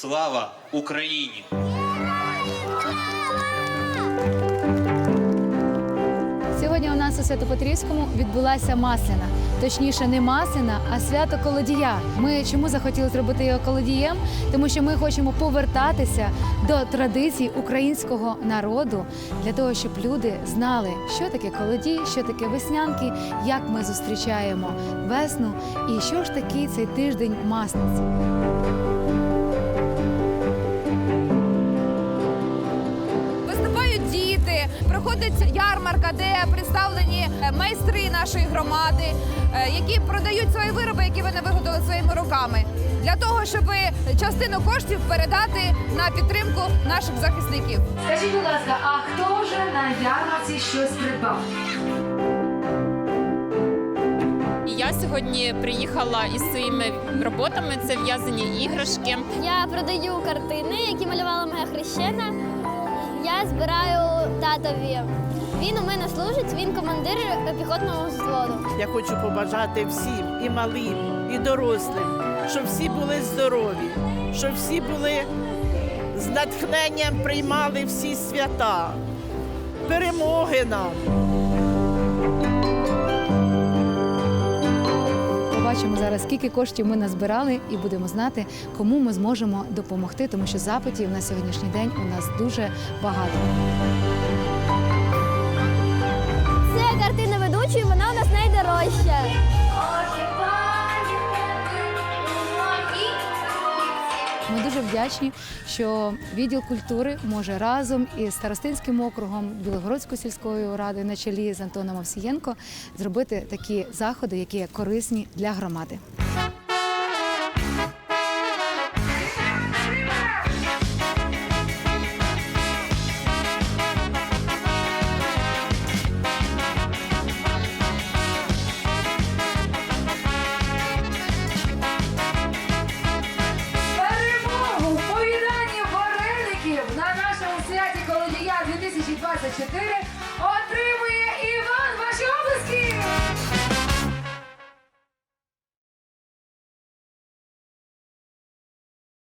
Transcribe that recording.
Слава Україні! Сьогодні у нас у Свято-Петрівському відбулася масляна. Точніше, не масляна, а свято колодія. Ми чому захотіли зробити його колодієм? Тому що ми хочемо повертатися до традицій українського народу для того, щоб люди знали, що таке колодій, що таке веснянки, як ми зустрічаємо весну і що ж таки цей тиждень масниці. Проходить ярмарка, де представлені е, майстри нашої громади, е, які продають свої вироби, які вони виготовили своїми руками, для того, щоб частину коштів передати на підтримку наших захисників. Скажіть, будь ласка, а хто вже на ярмарці щось придбав? Я сьогодні приїхала із своїми роботами. Це в'язані іграшки. Я продаю картини, які малювала моя хрещена. Я збираю татові. Він у мене служить, він командир піхотного взводу. Я хочу побажати всім, і малим, і дорослим, щоб всі були здорові, щоб всі були з натхненням приймали всі свята. Перемоги нам! Побачимо зараз, скільки коштів ми назбирали, і будемо знати, кому ми зможемо допомогти, тому що запитів на сьогоднішній день у нас дуже багато. Це картина ведучої, вона у нас найдорожча. Ми дуже вдячні, що відділ культури може разом із старостинським округом Білогородською сільською радою на чолі з Антоном Овсієнко зробити такі заходи, які є корисні для громади. 94